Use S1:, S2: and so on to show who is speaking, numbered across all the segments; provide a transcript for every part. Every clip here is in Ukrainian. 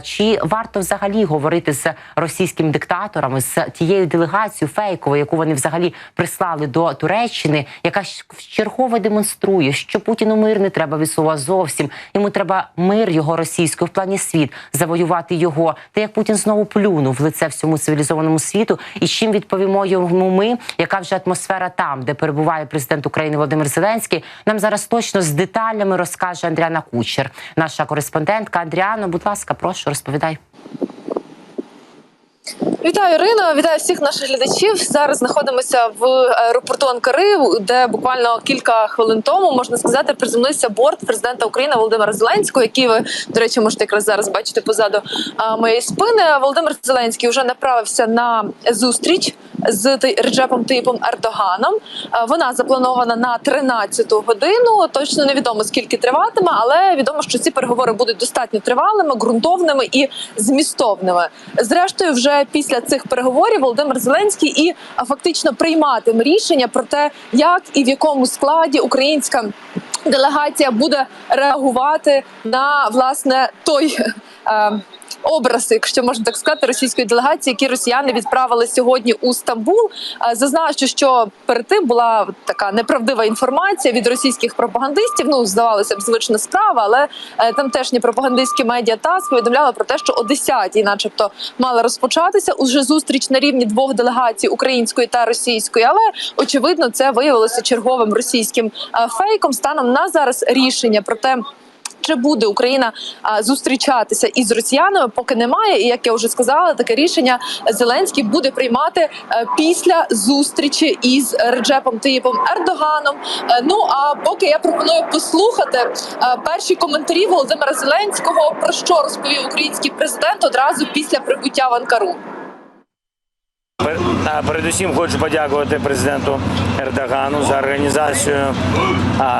S1: Чи варто взагалі говорити з російськими диктаторами, з тією делегацією фейковою, яку вони взагалі прислали до Туреччини, яка ж вчергове демонструє, що Путіну мир не треба від зовсім. Йому треба мир його російською в плані світ, завоювати його. Та як Путін знову плюнув в лице всьому цивілізованому світу, і чим відповімо йому ми, яка вже атмосфера там, де перебуває президент України Володимир Зеленський, нам зараз точно з деталями розкаже Андріана Кучер, наша кореспондентка. Андріано, будь ласка, прошу розповідай.
S2: Вітаю, Ірино! Вітаю всіх наших глядачів. Зараз знаходимося в аеропорту Анкари, де буквально кілька хвилин тому можна сказати, приземлився борт президента України Володимира Зеленського, який ви до речі можете якраз зараз бачити позаду моєї спини. Володимир Зеленський вже направився на зустріч з Реджепом Таїпом Ердоганом. Вона запланована на 13-ту годину. Точно невідомо скільки триватиме, але відомо, що ці переговори будуть достатньо тривалими, ґрунтовними і змістовними. Зрештою, вже після цих переговорів Володимир Зеленський і фактично прийматиме рішення про те, як і в якому складі українська делегація буде реагувати на власне той. Е, Образ, якщо можна так сказати, російської делегації, які росіяни відправили сьогодні у Стамбул. Е, Зазначу, що перед тим була така неправдива інформація від російських пропагандистів. Ну здавалося б, звична справа, але е, тамтешні пропагандистські медіа ТАСС повідомляли про те, що о 10-й начебто, мала розпочатися уже зустріч на рівні двох делегацій української та російської. Але очевидно, це виявилося черговим російським е, фейком. Станом на зараз рішення про те. Чи буде Україна зустрічатися із росіянами, поки немає. І як я вже сказала, таке рішення Зеленський буде приймати е, після зустрічі із Реджепом Таїпом Ердоганом. Е, Ну а поки я пропоную послухати е, перші коментарі Володимира Зеленського про що розповів український президент одразу після прибуття в Анкару.
S3: Передусім хочу подякувати президенту Ердогану за організацію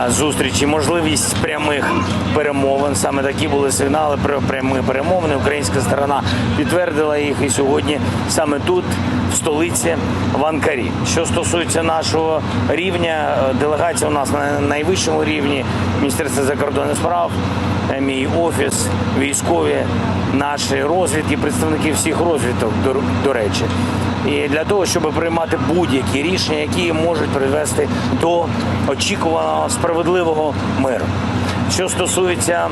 S3: зустрічі, можливість прямих перемовин. Саме такі були сигнали про прямі перемовини. Українська сторона підтвердила їх і сьогодні саме тут, столиці, в Анкарі. Що стосується нашого рівня, е, делегація у нас на найвищому рівні Міністерство закордонних справ, е, мій офіс, військові, наші розвідки, представники всіх розвідок, до, до речі. І для того, щоб приймати будь-які рішення, які можуть привести до очікуваного справедливого миру. Що стосується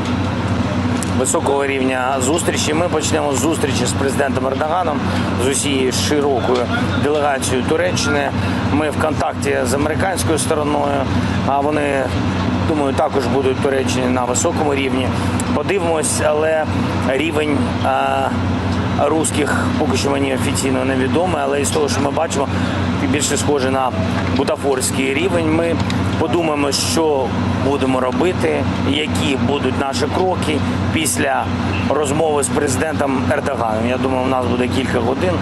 S3: високого рівня зустрічі, ми почнемо з зустрічі з президентом Ердоганом, з усією широкою делегацією Туреччини. Ми в контакті з американською стороною, а вони думаю, також будуть в Туреччині на високому рівні. Подивимось, але рівень. а, русських поки що мені офіційно невідомо, але із того, що ми бачимо, більше схоже на бутафорський рівень. Ми подумаємо, що будемо робити, які будуть наші кроки після розмови з президентом Ердоганом. Я думаю, у нас буде кілька годин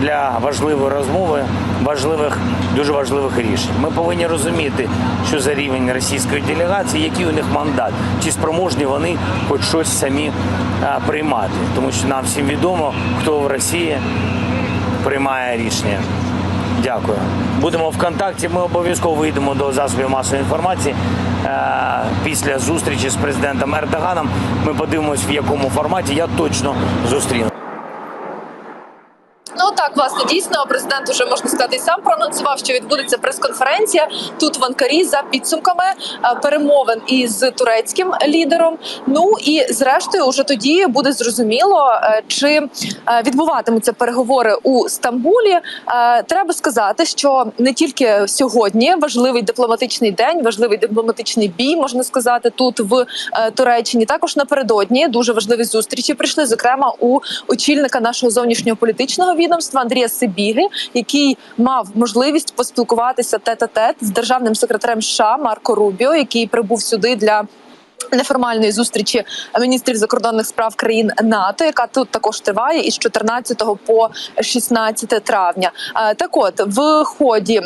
S3: для важливої розмови, важливих, дуже важливих рішень. Ми повинні розуміти, що за рівень російської делегації, який у них мандат, чи спроможні вони хоч щось самі а, приймати, тому що нам всім відомо, хто в Росії приймає рішення. Дякую. Будемо в контакті. Ми обов'язково вийдемо до засобів масової інформації. Е, Після зустрічі з президентом Ердоганом ми подивимось, в якому форматі я точно зустріну.
S2: Так, власне, дійсно, президент уже можна сказати сам проанонсував, що відбудеться прес-конференція тут в Анкарі за підсумками е, перемовин із турецьким лідером. Ну і зрештою, уже тоді буде зрозуміло, е, чи е, відбуватимуться переговори у Стамбулі. Треба сказати, що не тільки сьогодні важливий дипломатичний день, важливий дипломатичний бій, можна сказати, тут в Туреччині. Також напередодні дуже важливі зустрічі прийшли, зокрема у очільника нашого зовнішнього політичного відомства Андрія Сибіги, який мав можливість поспілкуватися тет-а-тет з державним секретарем США Марко Рубіо, який прибув сюди для. Неформальної зустрічі міністрів закордонних справ країн НАТО, яка тут також триває із 14 по 16 травня. Е, Так, от в ході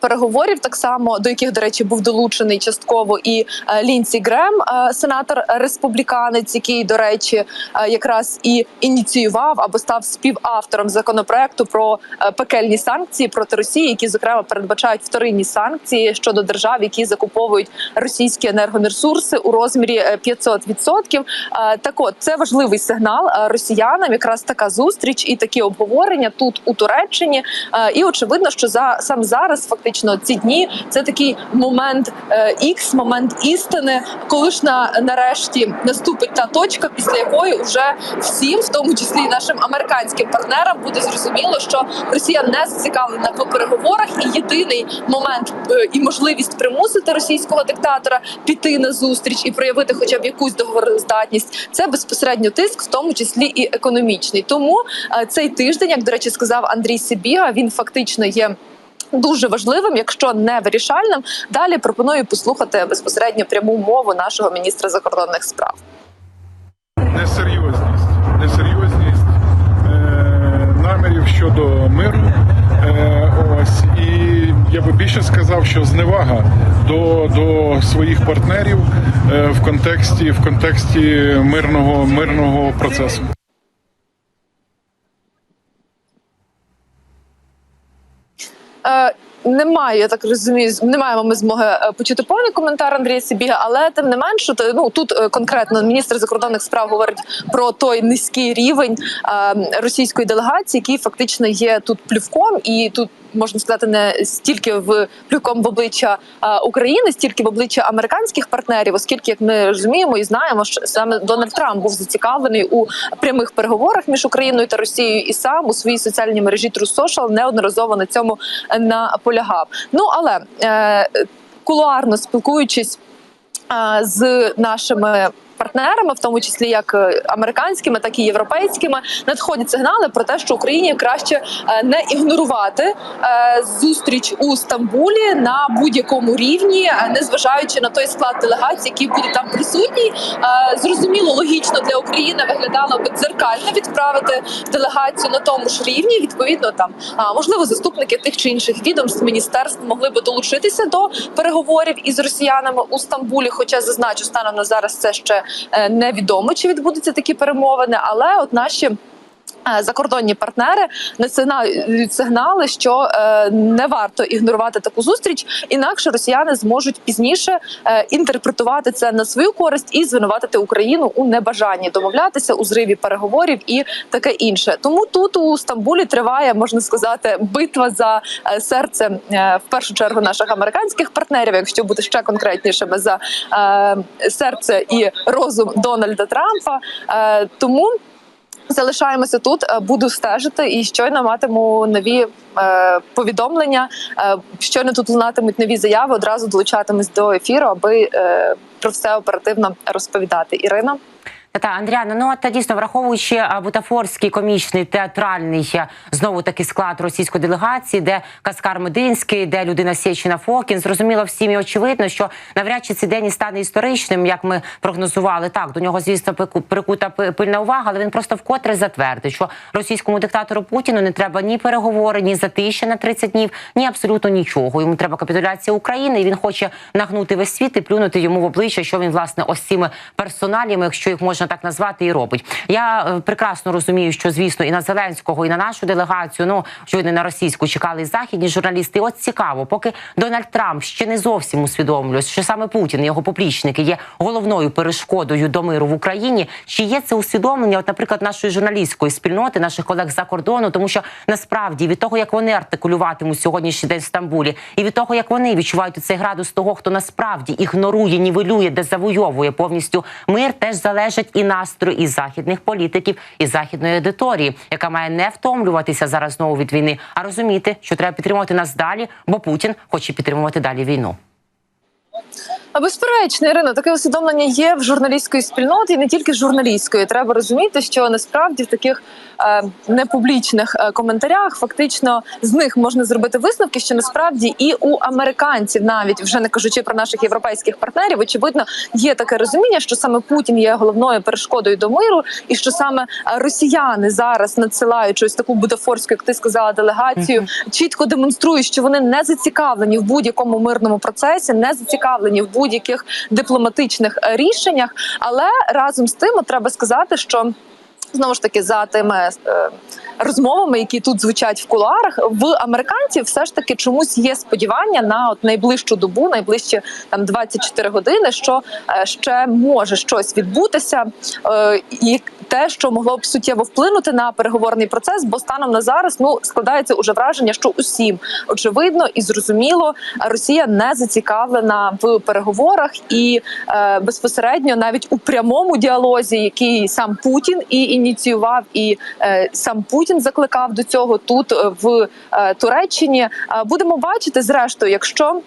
S2: Переговорів так само до яких, до речі, був долучений частково і е, Лінсі Грем, е, сенатор республіканець, який, до речі, е, якраз і ініціював або став співавтором законопроекту про е, пекельні санкції проти Росії, які зокрема передбачають вторинні санкції щодо держав, які закуповують російські енергоресурси у розмірі е, 500%. Е, Так, от це важливий сигнал е, росіянам. Якраз така зустріч і такі обговорення тут у Туреччині. Е, І очевидно, що за сам зараз, фактично, ці дні це такий момент ікс, момент істини, коли ж на нарешті наступить та точка, після якої вже всім, в тому числі нашим американським партнерам, буде зрозуміло, що Росія не зацікавлена в переговорах, і єдиний момент е, і можливість примусити російського диктатора піти на зустріч і проявити хоча б якусь договороздатність, це безпосередньо тиск, в тому числі і економічний. Тому е, цей тиждень, як до речі, сказав Андрій Сибіга, він фактично є. Дуже важливим, якщо не вирішальним, далі пропоную послухати безпосередньо пряму мову нашого міністра закордонних справ.
S4: несерйозність, несерйозність е, намірів щодо миру. Е, ось і я би більше сказав, що зневага до, до своїх партнерів е, в контексті в контексті мирного мирного процесу.
S2: Немає, я так розумію, не маємо ми змоги е, почути повний коментар Андрія Сібіга, але тим не менше, ну тут е, конкретно міністр закордонних справ говорить про той низький рівень е, російської делегації, який фактично є тут плювком, і тут можна сказати не стільки в плювком в обличчя України, стільки в обличчя американських партнерів, оскільки як ми розуміємо і знаємо, що саме Дональд Трамп був зацікавлений у прямих переговорах між Україною та Росією, і сам у своїй соціальній мережі Social неодноразово на цьому наполягав. Ну але е, кулуарно спілкуючись з нашими. Партнерами, в тому числі як е, американськими, так і європейськими, надходять сигнали про те, що Україні краще е, не ігнорувати е, зустріч у Стамбулі на будь-якому рівні, е, незважаючи на той склад делегації, який буде там присутній. Е, Зрозуміло, логічно для України виглядало би дзеркально відправити делегацію на тому ж рівні. Відповідно, там можливо заступники тих чи інших відомств міністерств могли би долучитися до переговорів із росіянами у Стамбулі. Хоча зазначу, станом на зараз це ще невідомо, чи відбудуться такі перемовини, але от наші. Е, Закордонні партнери націоналюють сигнали, що е, не варто ігнорувати таку зустріч, інакше росіяни зможуть пізніше е, інтерпретувати це на свою користь і звинуватити Україну у небажанні домовлятися у зриві переговорів і таке інше. Тому тут у Стамбулі триває, можна сказати, битва за серце в першу чергу наших американських партнерів, якщо бути ще конкретнішими за серце і розум Дональда Трампа. Тому. Залишаємося тут, е, буду стежити і щойно матиму нові е, повідомлення. Е, щойно тут лунатимуть нові заяви. Одразу долучатимусь до ефіру, аби е, про все оперативно розповідати. Ірина.
S1: Та Андріана, ну от дійсно враховуючи бутафорський комічний театральний знову таки склад російської делегації, де Каскар Мединський, де людина Сєчина Фокін, зрозуміло всім і очевидно, що навряд чи цей день і стане історичним, як ми прогнозували. Так до нього звісно прикута пи- пильна увага, але він просто вкотре затвердить, що російському диктатору Путіну не треба ні переговори, ні затища на 30 днів, ні абсолютно нічого. Йому треба капітуляція України, і він хоче нагнути весь світ і плюнути йому в обличчя, що він власне ось цими персоналіями, якщо їх можна так назвати, і робить. Я е, прекрасно розумію, що звісно і на Зеленського, і на нашу делегацію, ну очевидно, на російську чекали і західні журналісти. От цікаво, поки Дональд Трамп ще не зовсім усвідомлює, що саме Путін і його поплічники є головною перешкодою до миру в Україні. Чи є це усвідомлення, от, наприклад, нашої журналістської спільноти, наших колег за кордону, тому що насправді від того, як вони артикулюватимуть сьогоднішній день в Стамбулі, і від того, як вони відчувають цей градус того, хто насправді ігнорує, нівелює, де завойовує повністю мир, теж залежить і настрої і західних політиків, і західної аудиторії, яка має не втомлюватися зараз знову від війни, а розуміти, що треба підтримувати нас далі, бо Путін хоче підтримувати далі війну.
S2: А безперечно, Ірино, таке усвідомлення є в журналістської спільноти, і не тільки журналістської. Треба розуміти, що насправді в таких е, непублічних е, коментарях фактично з них можна зробити висновки, що насправді і у американців, навіть вже не кажучи про наших європейських партнерів, очевидно, є таке розуміння, що саме Путін є головною перешкодою до миру, і що саме е, росіяни зараз надсилаючи ось таку бутафорську, як ти сказала, делегацію, чітко демонструють, що вони не зацікавлені в будь-якому мирному процесі, не зацікавлені в будь-яких дипломатичних е, рішеннях. Але разом з тим треба сказати, що. Знову ж таки, за тими е, розмовами, які тут звучать в кулуарах, в американців все ж таки чомусь є сподівання на от найближчу добу, найближчі там 24 години, що е, ще може щось відбутися, е, і те, що могло б суттєво вплинути на переговорний процес, бо станом на зараз ну складається уже враження, що усім очевидно і зрозуміло, Росія не зацікавлена в переговорах і безпосередньо навіть у прямому діалозі, який сам Путін і ініціював, і е, сам Путін закликав до цього тут е, в е, Туреччині. Будемо бачити, зрештою, якщо.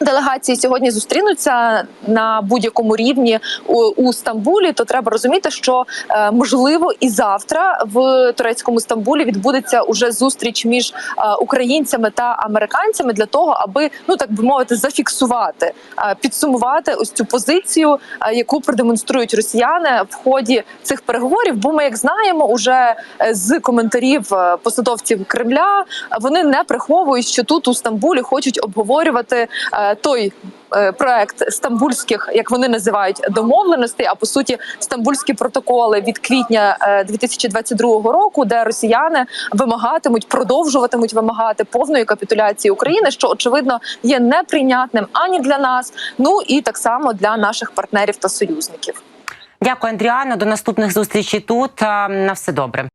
S2: Делегації сьогодні зустрінуться на будь-якому рівні у, у Стамбулі. То треба розуміти, що е, можливо і завтра в турецькому Стамбулі відбудеться уже зустріч між е, українцями та американцями для того, аби ну так би мовити, зафіксувати, е, підсумувати ось цю позицію, е, яку продемонструють росіяни в ході цих переговорів. Бо ми, як знаємо, уже е, з коментарів е, посадовців Кремля вони не приховують, що тут у Стамбулі хочуть обговорювати е, той. е, Проект стамбульських, як вони називають, домовленостей, а по суті, стамбульські протоколи від квітня е, 2022 року, де росіяни вимагатимуть, продовжуватимуть вимагати повної капітуляції України, що очевидно є неприйнятним ані для нас, ну і так само для наших партнерів та союзників.
S1: Дякую, Андріано. До наступних зустрічей тут. На все добре.